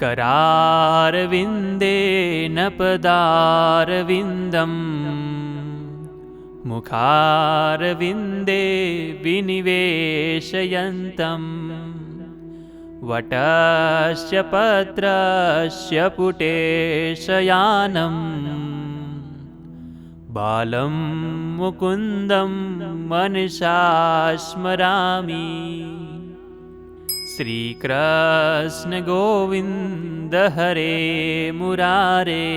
करारविन्देन पदारविन्दम् मुखारविन्दे विनिवेशयन्तम् वटस्य पत्रस्य पुटेशयानम् बालं मुकुन्दं मनसा स्मरामि श्रीकृष्णगोविन्द हरे मुरारे।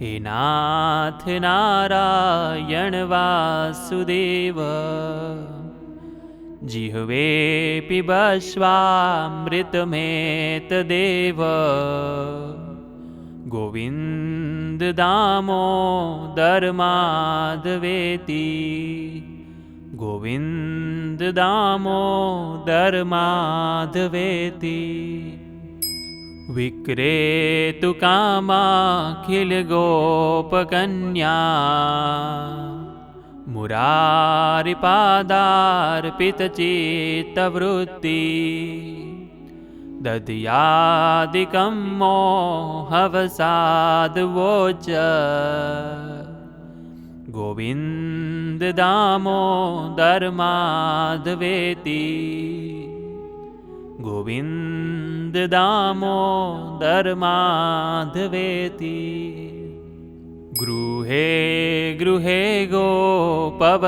हे नाथ नारायण वासुदेव जिह्वे पिबस्वामृतमेतदेव गोविन्द दामोदरमाधवेति गोविन्द दामोदरमाधवेति विक्रेतु कामाखिलगोपकन्या मुरारिपादार्पितचित्तवृत्ति दध्यादिकं मोहवसाद्वोच गोविन्द दामोदरमाधवेति गोविन्द दामोदरमाधवेति गृहे गृहे गोपवधूकदम्बा।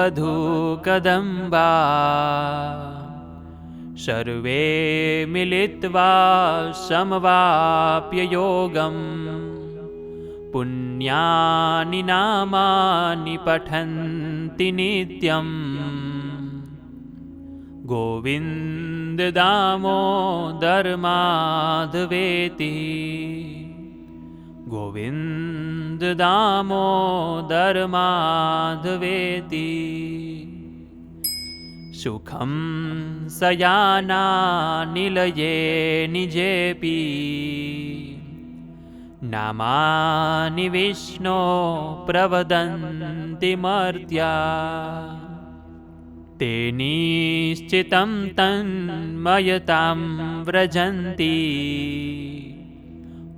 सर्वे मिलित्वा समवाप्य योगम् पुण्यानि नामानि पठन्ति नित्यम्। गोविन्द दामोदरमाधवेति गोविन्द दामोदरमाधवेति सुखं सयानानिलये निजेऽपि नामानि विष्णो प्रवदन्ति मर्त्या। ते निश्चितं तन्मयतां व्रजन्ति।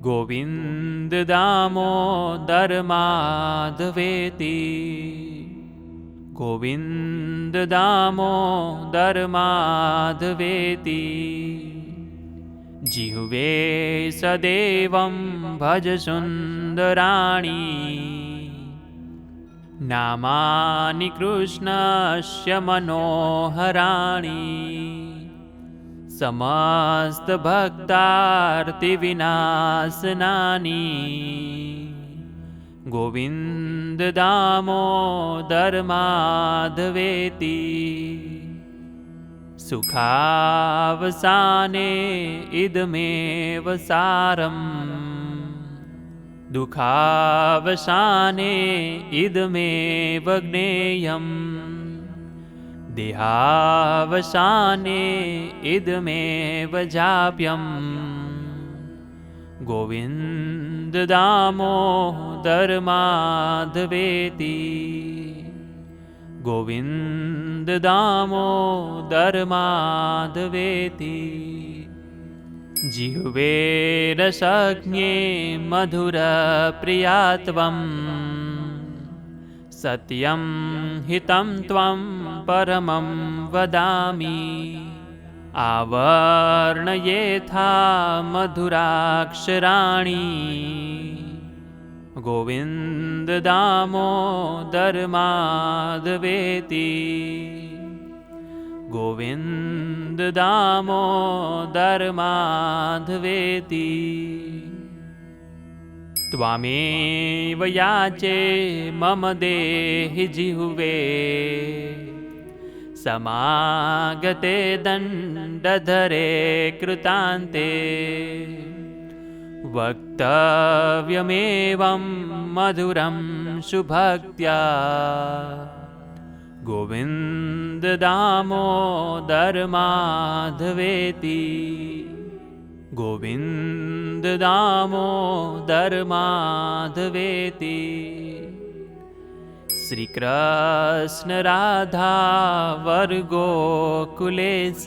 गोविन्द दामोदरमाधवेति गोविन्द जिह्वे सदेवं भज सुन्दराणि। नामानि कृष्णस्य मनोहराणि। समस्तभक्तार्तिविनाशनानि गोविन्द दामोदरमाधवेति सुखावसाने इदमेव सारम्। दुःखावसाने इदमेव ज्ञेयम्। देहावसाने इदमेव जाप्यम्। गोविन्द दामोदरमाधवेति गोविन्द दामोदरमाधवेति। जिह्वे रसज्ञे मधुरप्रियात्वम्। सत्यं हितं त्वं परमं वदामि। आवर्णयेथा मधुराक्षराणि गोविन्द दामोदरमाधवेति। गोविन्द दामोदरमाधवेति। त्वामेव याचे मम देहि जिह्वे। समागते दण्डधरे कृतान्ते वक्तव्यमेवं मधुरं सुभक्त्या। गोविन्द दामोदरमाधवेति गोविन्द दामोदरमाधवेति श्रीकृष्णराधा वर्गोकुले स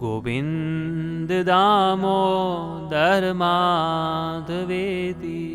गोविन्ददामोदरमाधवेति गोविन्ददामोदरमाधवेति गोविन्ददामोदरमाधवेति